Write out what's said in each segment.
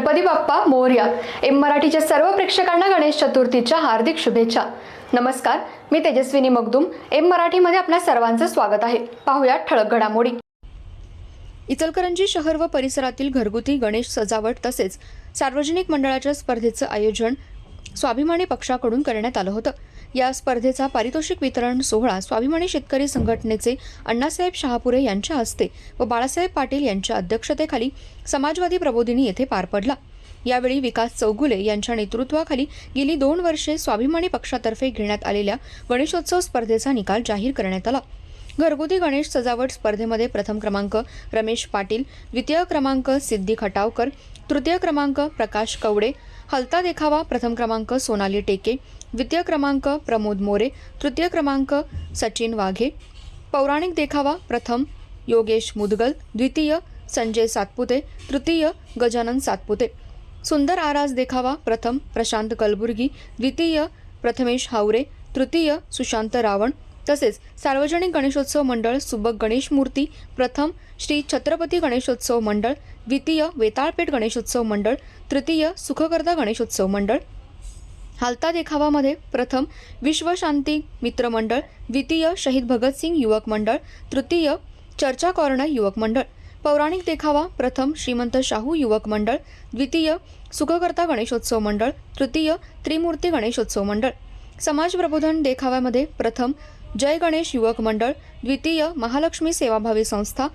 Ganpati Bappa Morya M मराठीच्या सर्व प्रेक्षकांना गणेश चतुर्थीच्या हार्दिक शुभेच्छा. नमस्कार मी तेजस्विनी मगदुम एम मराठीमध्ये आपल्या सर्वांचं स्वागत आहे. पाहूया ठळक घडामोडी. इचलकरंजी शहर व परिसरातील घरगुती गणेश सजावट तसेच सार्वजनिक मंडळाच्या स्पर्धेचं आयोजन स्वाभिमानी पक्षाकडून करण्यात आलं होतं. या स्पर्धेचा पारितोषिक वितरण सोहळा स्वाभिमानी शेतकरी संघटनेचे अण्णासाहेब शहापुरे यांच्या हस्ते व बाळासाहेब पाटील यांच्या अध्यक्षतेखाली समाजवादी प्रबोधिनी येथे पार पडला. यावेळी विकास चौगुले यांच्या नेतृत्वाखाली गेली दोन वर्षे स्वाभिमानी पक्षातर्फे घेण्यात आलेल्या गणेशोत्सव स्पर्धेचा निकाल जाहीर करण्यात आला. घरगुती गणेश सजावट स्पर्धेमध्ये प्रथम क्रमांक रमेश पाटील द्वितीय क्रमांक सिद्धी खटावकर तृतीय क्रमांक प्रकाश कवडे हलता देखावा प्रथम क्रमांक सोनाली टेके द्वितीय क्रमांक प्रमोद मोरे तृतीय क्रमांक सचिन वाघे पौराणिक देखावा प्रथम योगेश मुदगल द्वितीय संजय सातपुते तृतीय गजानन सातपुते. सुंदर आरास देखावा प्रथम प्रशांत कलबुर्गी द्वितीय प्रथमेश हावरे तृतीय सुशांत रावण तसेच सार्वजनिक गणेशोत्सव मंडळ सुबक गणेश मूर्ती प्रथम श्री छत्रपती गणेशोत्सव मंडळ द्वितीय वेताळपेठ गणेशोत्सव मंडळ तृतीय सुखकर्ता गणेशोत्सव मंडळ. हालता देखावामध्ये प्रथम विश्वशांती मित्र मंडळ द्वितीय शहीद भगतसिंग युवक मंडळ तृतीय चर्चा कॉर्नर युवक मंडळ. पौराणिक देखावा प्रथम श्रीमंत शाहू युवक मंडळ द्वितीय सुखकर्ता गणेशोत्सव मंडळ तृतीय त्रिमूर्ती गणेशोत्सव मंडळ. समाज प्रबोधन देखाव्यामध्ये प्रथम जय गणेश युवक मंडळ द्वितीय महालक्ष्मी सेवाभावी संस्था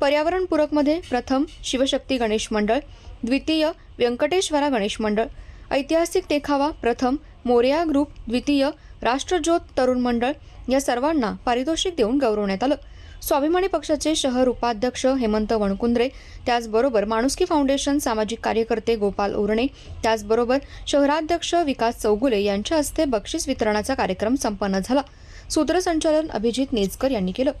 पर्यावरणपूरकमध्ये प्रथम शिवशक्ती गणेश मंडळ द्वितीय व्यंकटेश्वरा गणेश मंडळ ऐतिहासिक देखावा प्रथम मोरया ग्रुप द्वितीय राष्ट्रज्योत तरुण मंडळ या सर्वांना पारितोषिक देऊन गौरवण्यात आलं. स्वाभिमानी पक्षाचे शहर उपाध्यक्ष हेमंत वणकुंद्रे त्याचबरोबर माणुसकी फाउंडेशन सामाजिक कार्यकर्ते गोपाल उरणे त्याचबरोबर शहराध्यक्ष विकास चौगुले यांच्या हस्ते बक्षीस वितरणाचा कार्यक्रम संपन्न झाला. सूत्रसंचालन अभिजित नेजकर यांनी केलं.